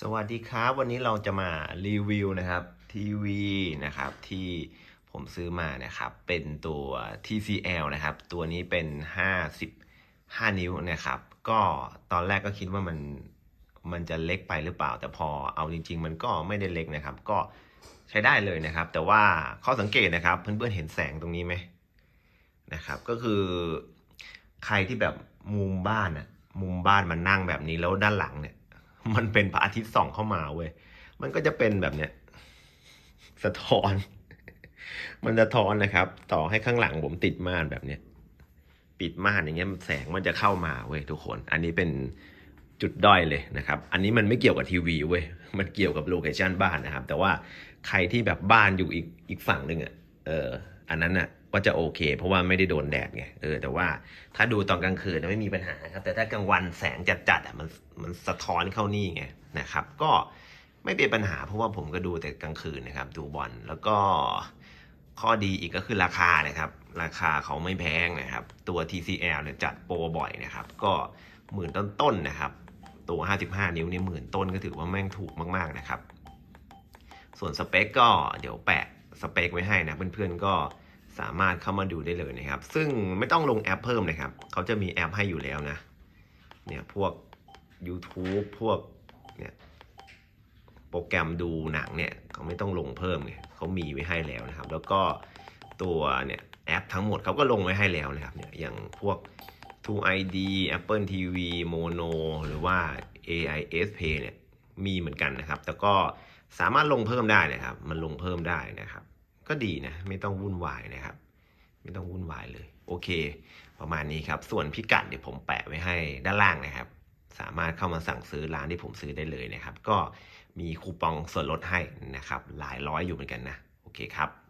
สวัสดีครับ วันนี้เราจะมารีวิวนะครับทีวีนะครับที่ผมซื้อมานะครับ เป็นตัว TCL นะครับ ตัวนี้เป็น 55 นิ้วนะครับ ก็ตอนแรกก็คิดว่ามันมันจะเล็กไปหรือเปล่า แต่พอเอาจริง ๆ มันก็ไม่ได้เล็กนะครับ ก็ใช้ได้เลยนะครับ แต่ว่าข้อสังเกตนะครับ เพื่อนๆเห็นแสงตรงนี้ไหมนะครับ ก็คือใครที่แบบมุมบ้านอะมุมบ้านมันนั่งแบบนี้แล้วด้านหลังเนี่ย มันเป็นพระอาทิตย์ส่องเข้ามาเว้ย มันก็จะเป็นแบบเนี้ย สะท้อน มันสะท้อนนะครับ ต่อให้ข้างหลังผมติดม่านแบบเนี้ย ปิดม่านอย่างเงี้ยแสงมันจะเข้ามาเว้ยทุกคน อันนี้เป็นจุดด้อยเลยนะครับ อันนี้มันไม่เกี่ยวกับทีวีเว้ย มันเกี่ยวกับโลเคชันบ้านนะครับ แต่ว่าใครที่แบบบ้านอยู่อีกอีกฝั่งหนึ่งอะ เอออันนั้นอะก็จะโอเค เพราะว่าไม่ได้โดนแดดไงเออแต่ว่าถ้าดูตอนกลางคืนไม่มีปัญหาครับ แต่ถ้ากลางวันแสงจัดๆอะมันมันสะท้อนเข้านี่ไงนะครับ ก็ไม่เป็นปัญหาเพราะว่าผมก็ดูแต่กลางคืนนะครับ ดูบอลแล้วก็ข้อดีอีกก็คือราคานะครับ ราคาเขาไม่แพงนะครับ ตัว TCL เนี่ยจัดโปรบ่อยนะครับ ก็หมื่นต้นๆนะครับ ตัว 55 นิ้วนี่หมื่นต้นก็ถือว่าแม่งถูกมากๆนะครับ ส่วนสเปคก็เดี๋ยวแปะ สเปคไว้ให้นะเพื่อนๆก็สามารถเข้ามาดูได้เลยนะครับ ซึ่งไม่ต้องลงแอปเพิ่มนะครับ เขาจะมีแอปให้อยู่แล้วนะ เนี่ยพวก YouTube พวกเนี่ยโปรแกรมดูหนังเนี่ยเขาไม่ต้องลงเพิ่มไงเขามีไว้ให้แล้วนะครับ แล้วก็ตัวเนี่ยแอปทั้งหมดเขาก็ลงไว้ให้แล้วนะครับเนี่ยอย่างพวก True ID Apple TV Mono หรือว่า AIS Pay เนี่ยมีเหมือนกันนะครับ แต่ก็ สามารถลงเพิ่มได้นะครับ มันลงเพิ่มได้นะครับ ก็ดีนะ ไม่ต้องวุ่นวายนะครับ ไม่ต้องวุ่นวายเลย โอเค ประมาณนี้ครับ ส่วนพิกัดเดี๋ยวผมแปะไว้ให้ด้านล่างนะครับ สามารถเข้ามาสั่งซื้อร้านที่ผมซื้อได้เลยนะครับ ก็มีคูปองส่วนลดให้นะครับ หลายร้อยอยู่เหมือนกันนะ โอเคครับ